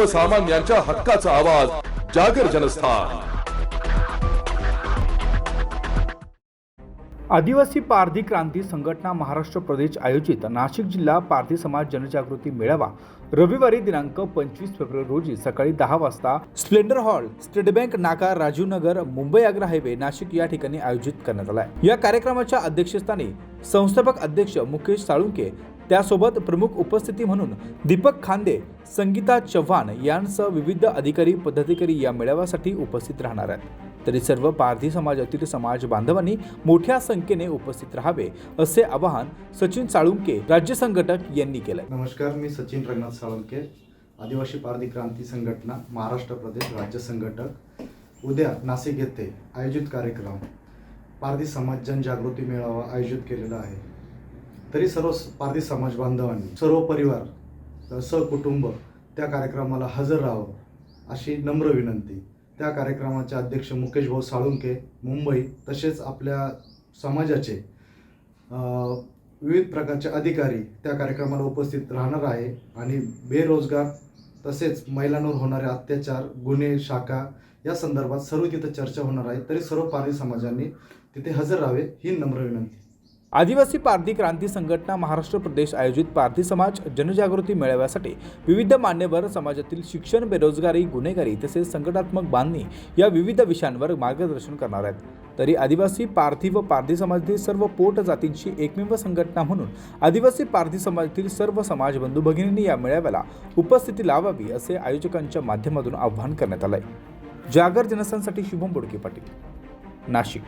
सर्वसामान्यांच्या हक्काचा आवाज जागर जनस्थान. आदिवासी पारधी क्रांती संघटना महाराष्ट्र प्रदेश आयोजित नाशिक जिल्हा पारधी समाज जनजागृती मेळावा रविवारी दिनांक पंचवीस फेब्रुवारी रोजी सकाळी दहा वाजता स्प्लेंडर हॉल स्टेट बँक नाका राजीव नगर मुंबई आग्रा हायवे नाशिक या ठिकाणी आयोजित करण्यात आला आहे या कार्यक्रमाच्या अध्यक्षस्थानी संस्थापक अध्यक्ष मुकेश साळुंके त्यासोबत प्रमुख उपस्थिती म्हणून दीपक खांदे संगीता चव्हाण यांसह विविध अधिकारी पदाधिकारी या मेळाव्यासाठी उपस्थित राहणार आहेत. तरी सर्व पारधी समाजातील समाज बांधवांनी मोठ्या संख्येने उपस्थित राहावे असे आवाहन सचिन साळुंके राज्य संघटक यांनी केलं नमस्कार मी सचिन रंगनाथ साळुंके आदिवासी पारधी क्रांती संघटना महाराष्ट्र प्रदेश राज्य संघटक. उद्या नाशिक येथे आयोजित कार्यक्रम पारधी समाज जनजागृती मेळावा आयोजित केलेला आहे. तरी सर्व पारधी समाज बांधवांनी सर्व परिवार सहकुटुंब त्या कार्यक्रमाला हजर राहावं अशी नम्र विनंती. त्या कार्यक्रमाचे अध्यक्ष मुकेश भाऊ साळुंके मुंबई तसेच आपल्या समाजाचे विविध प्रकारचे अधिकारी त्या कार्यक्रमाला उपस्थित राहणार आहे आणि बेरोजगार तसेच महिलांवर होणारे अत्याचार गुन्हे शाखा या संदर्भात सर्व तिथं चर्चा होणार आहे. तरी सर्व पारधी समाजांनी तिथे हजर राहावे ही नम्र विनंती. आदिवासी पारधी क्रांती संघटना महाराष्ट्र प्रदेश आयोजित पारधी समाज जनजागृती मेळाव्यासाठी विविध मान्यवर समाजातील शिक्षण बेरोजगारी गुन्हेगारी तसेच संघटनात्मक बांधणी या विविध विषयांवर मार्गदर्शन करणार आहेत. तरी आदिवासी पारधी व पारधी समाजातील सर्व पोट जातींची एकमेव संघटना म्हणून आदिवासी पारधी समाजातील सर्व समाज बंधू भगिनींनी या मेळाव्याला उपस्थिती लावावी असे आयोजकांच्या माध्यमातून आवाहन करण्यात आलंय. जागर जनस्थानसाठी शुभम बोडके पाटील नाशिक.